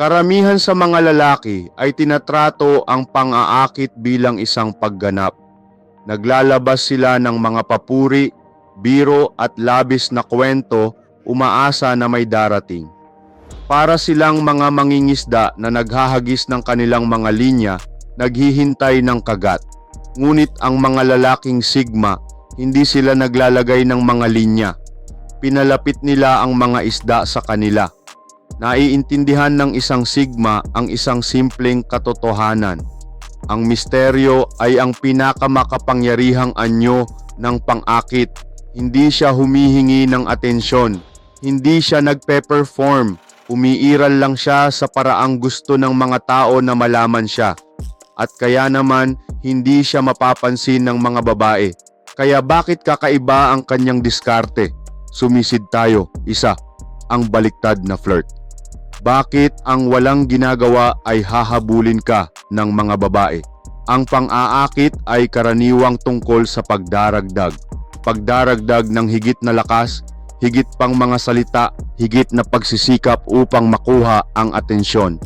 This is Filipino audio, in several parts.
Karamihan sa mga lalaki ay tinatrato ang pang-aakit bilang isang pagganap. Naglalabas sila ng mga papuri, biro at labis na kwento umaasa na may darating. Para silang mga mangingisda na naghahagis ng kanilang mga linya, naghihintay ng kagat. Ngunit ang mga lalaking sigma, hindi sila naglalagay ng mga linya. Pinalapit nila ang mga isda sa kanila. Naiintindihan ng isang sigma ang isang simpleng katotohanan. Ang misteryo ay ang pinakamakapangyarihang anyo ng pang-akit. Hindi siya humihingi ng atensyon. Hindi siya nagpe-perform. Umiiral lang siya sa paraang gusto ng mga tao na malaman siya. At kaya naman, hindi siya mapapansin ng mga babae. Kaya bakit kakaiba ang kanyang diskarte? Sumisid tayo, isa, ang baliktad na flirt. Bakit ang walang ginagawa ay hahabulin ka ng mga babae? Ang pang-aakit ay karaniwang tungkol sa pagdaragdag. Pagdaragdag ng higit na lakas, higit pang mga salita, higit na pagsisikap upang makuha ang atensyon.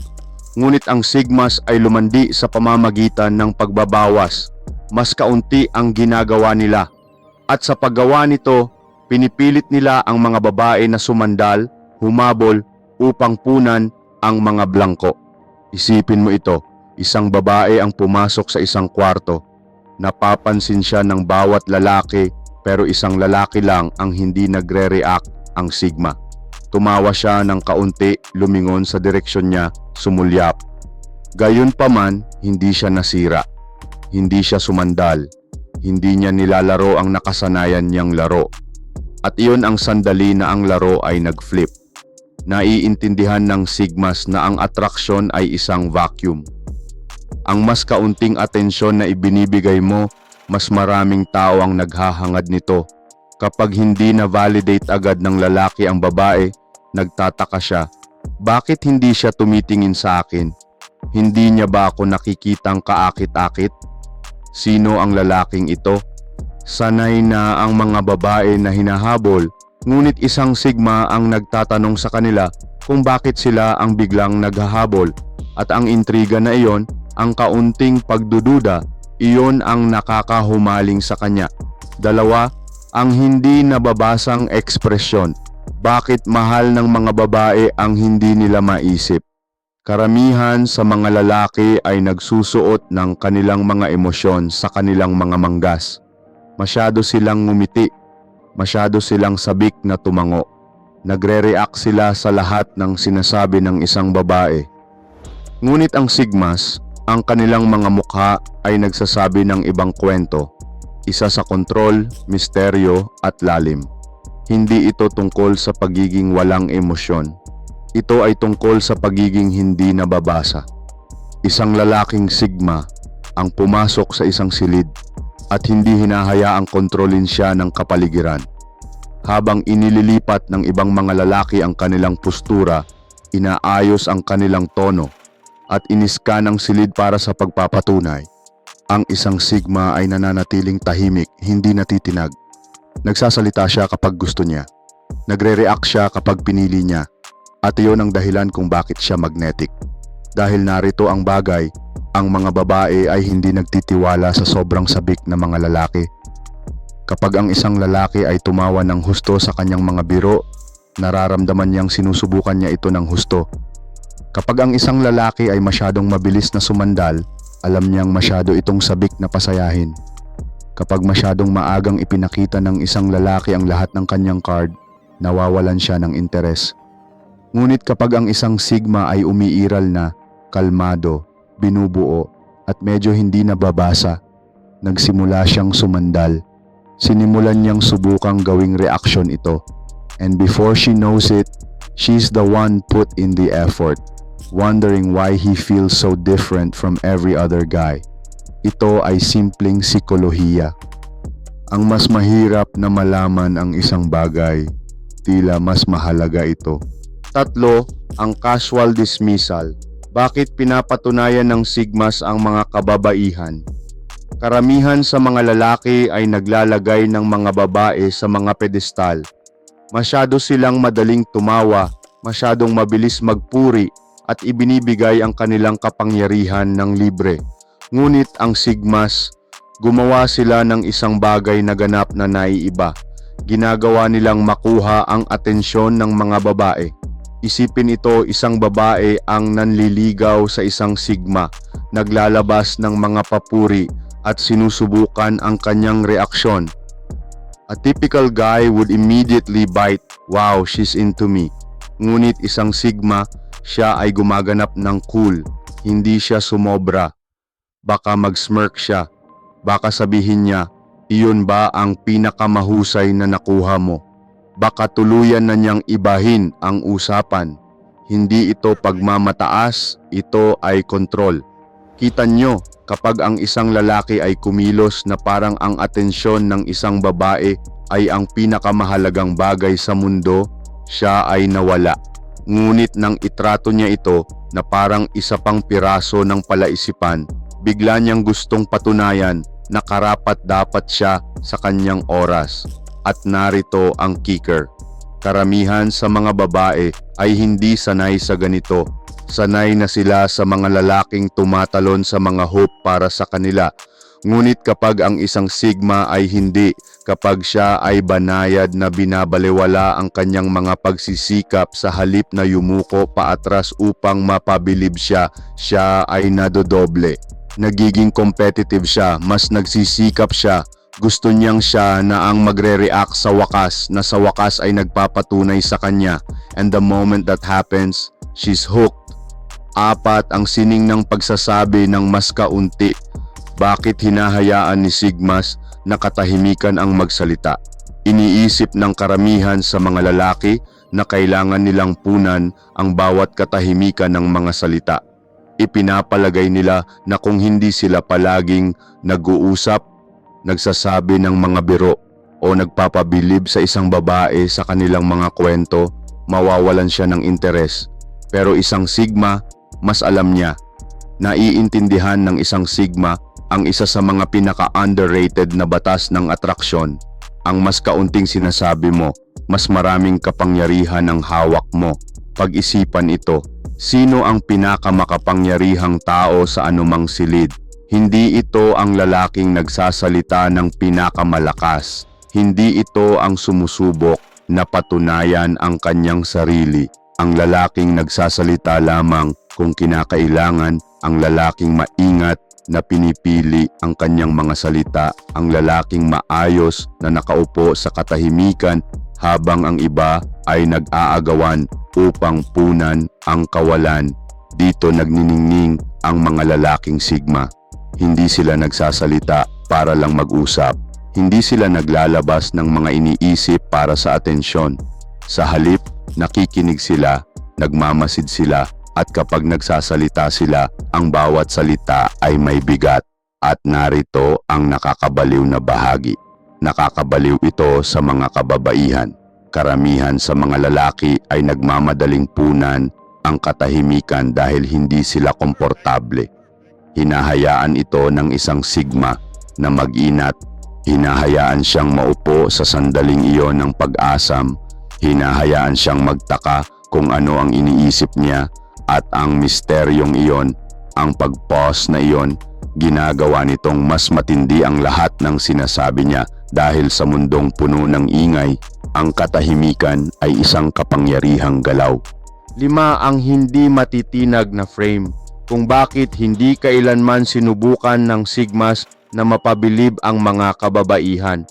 Ngunit ang sigmas ay lumandi sa pamamagitan ng pagbabawas. Mas kaunti ang ginagawa nila. At sa paggawa nito, pinipilit nila ang mga babae na sumandal, humabol, upang punan ang mga blangko. Isipin mo ito, isang babae ang pumasok sa isang kwarto. Napapansin siya ng bawat lalaki pero isang lalaki lang ang hindi nagre-react ang Sigma. Tumawa siya ng kaunti, lumingon sa direksyon niya, sumulyap. Gayon pa man, hindi siya nasira. Hindi siya sumandal. Hindi niya nilalaro ang nakasanayan niyang laro. At iyon ang sandali na ang laro ay nag-flip naiintindihan ng Sigmas na ang atraksyon ay isang vacuum. Ang mas kaunting atensyon na ibinibigay mo, mas maraming tao ang naghahangad nito. Kapag hindi na validate agad ng lalaki ang babae, nagtataka siya, bakit hindi siya tumitingin sa akin? Hindi niya ba ako nakikitang kaakit-akit? Sino ang lalaking ito? Sanay na ang mga babae na hinahabol Ngunit isang sigma ang nagtatanong sa kanila kung bakit sila ang biglang naghahabol at ang intriga na iyon, ang kaunting pagdududa, iyon ang nakakahumaling sa kanya. Dalawa, ang hindi nababasang ekspresyon. Bakit mahal ng mga babae ang hindi nila maisip? Karamihan sa mga lalaki ay nagsusuot ng kanilang mga emosyon sa kanilang mga manggas. Masyado silang ngumiti Masyado silang sabik na tumango. Nagre-react sila sa lahat ng sinasabi ng isang babae. Ngunit ang Sigmas, ang kanilang mga mukha ay nagsasabi ng ibang kwento. Isa sa kontrol, misteryo at lalim. Hindi ito tungkol sa pagiging walang emosyon. Ito ay tungkol sa pagiging hindi nababasa. Isang lalaking Sigma ang pumasok sa isang silid at hindi hinahayaang kontrolin siya ng kapaligiran. Habang inililipat ng ibang mga lalaki ang kanilang postura, inaayos ang kanilang tono at iniskan ang silid para sa pagpapatunay. Ang isang sigma ay nananatiling tahimik, hindi natitinag. Nagsasalita siya kapag gusto niya. Nagre-react siya kapag pinili niya. At iyon ang dahilan kung bakit siya magnetic. Dahil narito ang bagay, ang mga babae ay hindi nagtitiwala sa sobrang sabik na mga lalaki. Kapag ang isang lalaki ay tumawa ng husto sa kanyang mga biro, nararamdaman niyang sinusubukan niya ito ng husto. Kapag ang isang lalaki ay masyadong mabilis na sumandal, alam niyang masyado itong sabik na pasayahin. Kapag masyadong maagang ipinakita ng isang lalaki ang lahat ng kanyang card, nawawalan siya ng interes. Ngunit kapag ang isang sigma ay umiiral na, kalmado, binubuo, at medyo hindi nababasa, nagsimula siyang sumandal. Sinimulan niyang subukang gawing reaksyon ito. And before she knows it, she's the one put in the effort, wondering why he feels so different from every other guy. Ito ay simpleng sikolohiya. Ang mas mahirap na malaman ang isang bagay, tila mas mahalaga ito. Tatlo, ang casual dismissal. Bakit pinapatunayan ng Sigmas ang mga kababaihan? Karamihan sa mga lalaki ay naglalagay ng mga babae sa mga pedestal. Masyado silang madaling tumawa, masyadong mabilis magpuri, at ibinibigay ang kanilang kapangyarihan ng libre. Ngunit ang Sigmas, gumawa sila ng isang bagay na ganap na naiiba. Ginagawa nilang makuha ang atensyon ng mga babae. Isipin ito isang babae ang nanliligaw sa isang Sigma, naglalabas ng mga papuri at sinusubukan ang kanyang reaksyon. A typical guy would immediately bite, wow, she's into me. Ngunit isang Sigma, siya ay gumaganap ng cool, hindi siya sumobra. Baka mag-smirk siya, baka sabihin niya, iyon ba ang pinakamahusay na nakuha mo? Baka tuluyan na niyang ibahin ang usapan. Hindi ito pagmamataas, ito ay kontrol. Kita nyo, kapag ang isang lalaki ay kumilos na parang ang atensyon ng isang babae ay ang pinakamahalagang bagay sa mundo, siya ay nawala. Ngunit nang itrato niya ito na parang isa pang piraso ng palaisipan, bigla niyang gustong patunayan na karapat dapat siya sa kanyang oras. At narito ang kicker. Karamihan sa mga babae ay hindi sanay sa ganito. Sanay na sila sa mga lalaking tumatalon sa mga hope para sa kanila. Ngunit kapag ang isang sigma ay hindi, kapag siya ay banayad na binabalewala ang kanyang mga pagsisikap sa halip na yumuko paatras upang mapabilib siya, siya ay nadodoble. Nagiging competitive siya, mas nagsisikap siya, gusto niyang siya na ang magre-react sa wakas na sa wakas ay nagpapatunay sa kanya and the moment that happens, she's hooked. Apat ang sining ng pagsasabi ng mas kaunti. Bakit hinahayaan ni Sigmas na katahimikan ang magsalita? Iniisip ng karamihan sa mga lalaki na kailangan nilang punan ang bawat katahimikan ng mga salita. Ipinapalagay nila na kung hindi sila palaging nag-uusap nagsasabi ng mga biro o nagpapabilib sa isang babae sa kanilang mga kwento, mawawalan siya ng interes. Pero isang sigma, mas alam niya. Naiintindihan ng isang sigma ang isa sa mga pinaka-underrated na batas ng atraksyon. Ang mas kaunting sinasabi mo, mas maraming kapangyarihan ang hawak mo. Pag-isipan ito, sino ang pinakamakapangyarihang tao sa anumang silid? Hindi ito ang lalaking nagsasalita ng pinakamalakas. Hindi ito ang sumusubok na patunayan ang kanyang sarili. Ang lalaking nagsasalita lamang kung kinakailangan, ang lalaking maingat na pinipili ang kanyang mga salita, ang lalaking maayos na nakaupo sa katahimikan habang ang iba ay nag-aagawan upang punan ang kawalan. Dito nagniningning ang mga lalaking sigma. Hindi sila nagsasalita para lang mag-usap. Hindi sila naglalabas ng mga iniisip para sa atensyon. Sa halip, nakikinig sila, nagmamasid sila, at kapag nagsasalita sila, ang bawat salita ay may bigat. At narito ang nakakabaliw na bahagi. Nakakabaliw ito sa mga kababaihan. Karamihan sa mga lalaki ay nagmamadaling punan ang katahimikan dahil hindi sila komportable. Hinahayaan ito ng isang sigma na mag-inat. Hinahayaan siyang maupo sa sandaling iyon ng pag-asam. Hinahayaan siyang magtaka kung ano ang iniisip niya at ang misteryong iyon, ang pag-pause na iyon, ginagawa nitong mas matindi ang lahat ng sinasabi niya dahil sa mundong puno ng ingay, ang katahimikan ay isang kapangyarihang galaw. Lima ang hindi matitinag na frame kung bakit hindi kailanman sinubukan ng Sigmas na mapabilib ang mga kababaihan.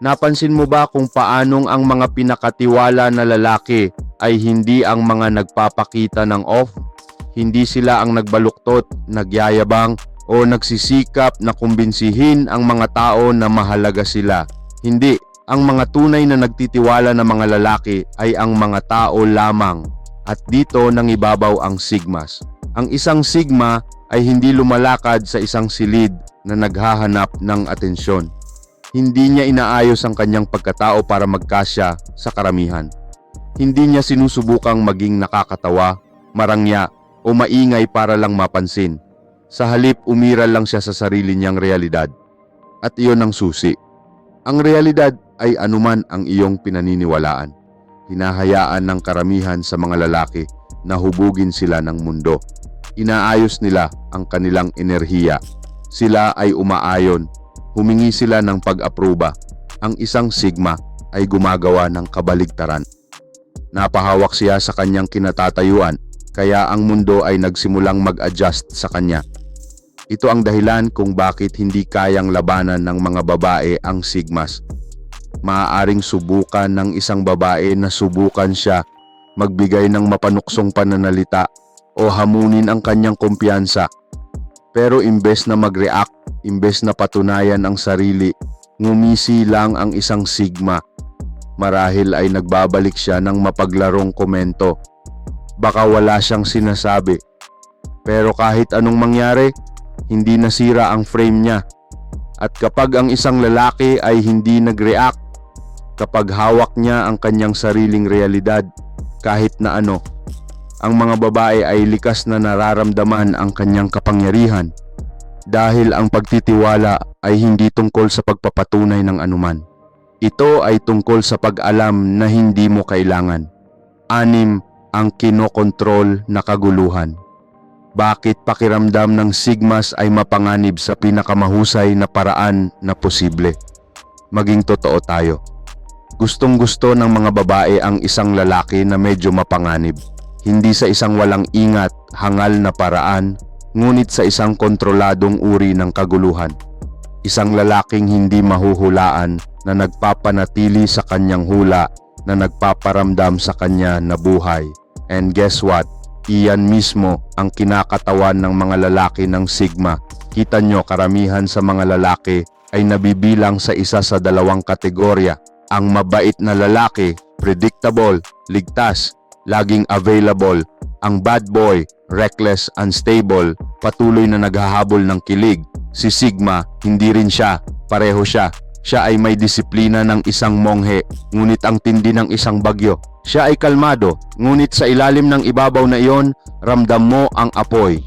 Napansin mo ba kung paanong ang mga pinakatiwala na lalaki ay hindi ang mga nagpapakita ng off? Hindi sila ang nagbaluktot, nagyayabang, o nagsisikap na kumbinsihin ang mga tao na mahalaga sila. Hindi, ang mga tunay na nagtitiwala na mga lalaki ay ang mga tao lamang. At dito nang ibabaw ang sigmas. Ang isang sigma ay hindi lumalakad sa isang silid na naghahanap ng atensyon. Hindi niya inaayos ang kanyang pagkatao para magkasya sa karamihan. Hindi niya sinusubukang maging nakakatawa, marangya o maingay para lang mapansin. Sa halip umiral lang siya sa sarili niyang realidad. At iyon ang susi. Ang realidad ay anuman ang iyong pinaniniwalaan. Hinahayaan ng karamihan sa mga lalaki na hubugin sila ng mundo. Inaayos nila ang kanilang enerhiya. Sila ay umaayon. Humingi sila ng pag-aproba. Ang isang sigma ay gumagawa ng kabaligtaran. Napahawak siya sa kanyang kinatatayuan, kaya ang mundo ay nagsimulang mag-adjust sa kanya. Ito ang dahilan kung bakit hindi kayang labanan ng mga babae ang sigmas. Maaaring subukan ng isang babae na subukan siya magbigay ng mapanuksong pananalita o hamunin ang kanyang kumpiyansa. Pero imbes na mag-react, imbes na patunayan ang sarili, ngumisi lang ang isang sigma. Marahil ay nagbabalik siya ng mapaglarong komento. Baka wala siyang sinasabi. Pero kahit anong mangyari, hindi nasira ang frame niya. At kapag ang isang lalaki ay hindi nag-react, kapag hawak niya ang kanyang sariling realidad, kahit na ano, ang mga babae ay likas na nararamdaman ang kanyang kapangyarihan dahil ang pagtitiwala ay hindi tungkol sa pagpapatunay ng anuman. Ito ay tungkol sa pag-alam na hindi mo kailangan. Anim ang kinokontrol na kaguluhan. Bakit pakiramdam ng sigmas ay mapanganib sa pinakamahusay na paraan na posible? Maging totoo tayo. Gustong gusto ng mga babae ang isang lalaki na medyo mapanganib. Hindi sa isang walang ingat, hangal na paraan, ngunit sa isang kontroladong uri ng kaguluhan. Isang lalaking hindi mahuhulaan na nagpapanatili sa kanyang hula na nagpaparamdam sa kanya na buhay. And guess what? Iyan mismo ang kinakatawan ng mga lalaki ng Sigma. Kita nyo karamihan sa mga lalaki ay nabibilang sa isa sa dalawang kategorya. Ang mabait na lalaki, predictable, ligtas, laging available. Ang bad boy, reckless, unstable, patuloy na naghahabol ng kilig. Si Sigma, hindi rin siya, pareho siya. Siya ay may disiplina ng isang monghe, ngunit ang tindi ng isang bagyo. Siya ay kalmado, ngunit sa ilalim ng ibabaw na iyon, ramdam mo ang apoy.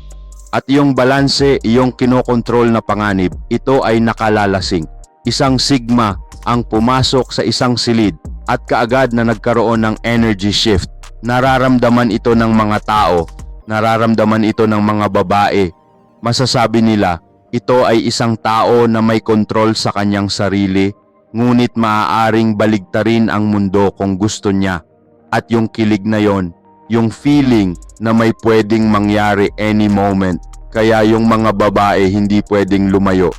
At iyong balanse, iyong kinokontrol na panganib, ito ay nakalalasing. Isang sigma ang pumasok sa isang silid at kaagad na nagkaroon ng energy shift. Nararamdaman ito ng mga tao, nararamdaman ito ng mga babae. Masasabi nila, ito ay isang tao na may kontrol sa kanyang sarili, ngunit maaaring baligtarin ang mundo kung gusto niya. At yung kilig na yon, yung feeling na may pwedeng mangyari any moment, kaya yung mga babae hindi pwedeng lumayo.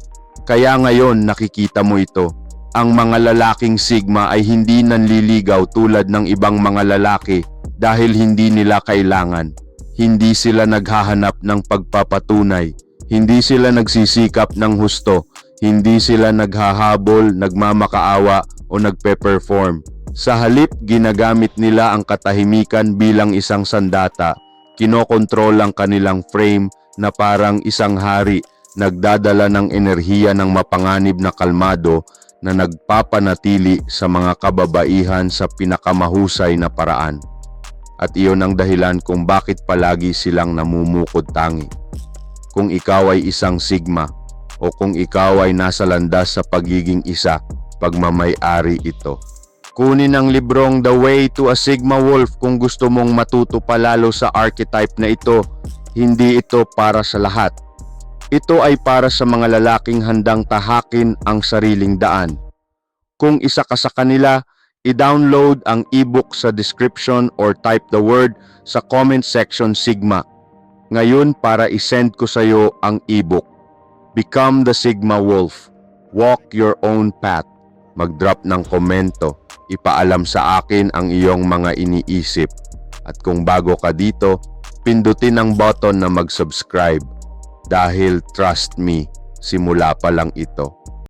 Kaya ngayon nakikita mo ito. Ang mga lalaking sigma ay hindi nanliligaw tulad ng ibang mga lalaki dahil hindi nila kailangan. Hindi sila naghahanap ng pagpapatunay hindi sila nagsisikap ng husto, hindi sila naghahabol, nagmamakaawa o nagpe-perform. Sa halip, ginagamit nila ang katahimikan bilang isang sandata. Kinokontrol ang kanilang frame na parang isang hari, nagdadala ng enerhiya ng mapanganib na kalmado na nagpapanatili sa mga kababaihan sa pinakamahusay na paraan. At iyon ang dahilan kung bakit palagi silang namumukod tangi kung ikaw ay isang sigma o kung ikaw ay nasa landas sa pagiging isa, pagmamay-ari ito. Kunin ang librong The Way to a Sigma Wolf kung gusto mong matuto palalo sa archetype na ito. Hindi ito para sa lahat. Ito ay para sa mga lalaking handang tahakin ang sariling daan. Kung isa ka sa kanila, i-download ang ebook sa description or type the word sa comment section Sigma ngayon para isend ko sa iyo ang ebook. Become the Sigma Wolf. Walk your own path. Mag-drop ng komento. Ipaalam sa akin ang iyong mga iniisip. At kung bago ka dito, pindutin ang button na mag-subscribe. Dahil trust me, simula pa lang ito.